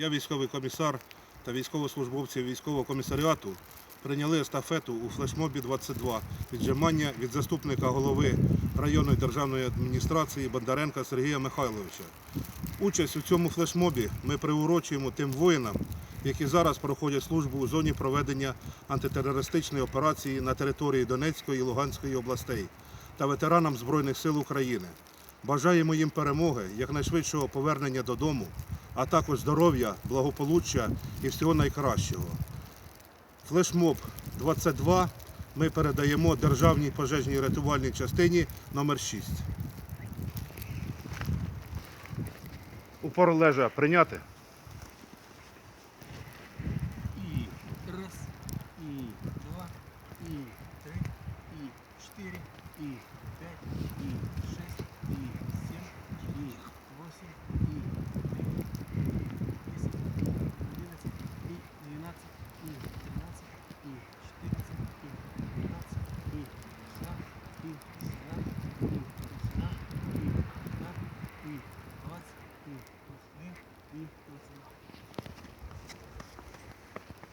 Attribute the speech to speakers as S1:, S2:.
S1: Я військовий комісар та військовослужбовці військового комісаріату прийняли естафету у флешмобі 22 віджимання від заступника голови районної державної адміністрації Бондаренка Сергія Михайловича. Участь у цьому флешмобі ми приурочуємо тим воїнам, які зараз проходять службу у зоні проведення антитерористичної операції на території Донецької і Луганської областей та ветеранам Збройних сил України. Бажаємо їм перемоги, якнайшвидшого повернення додому, а також здоров'я, благополуччя і всього найкращого. Флешмоб 22 ми передаємо Державній пожежній рятувальній частині номер 6. Упор лежа прийняти.
S2: И раз, и два, и три, и четыре, и пять, и шесть, 嗯我知道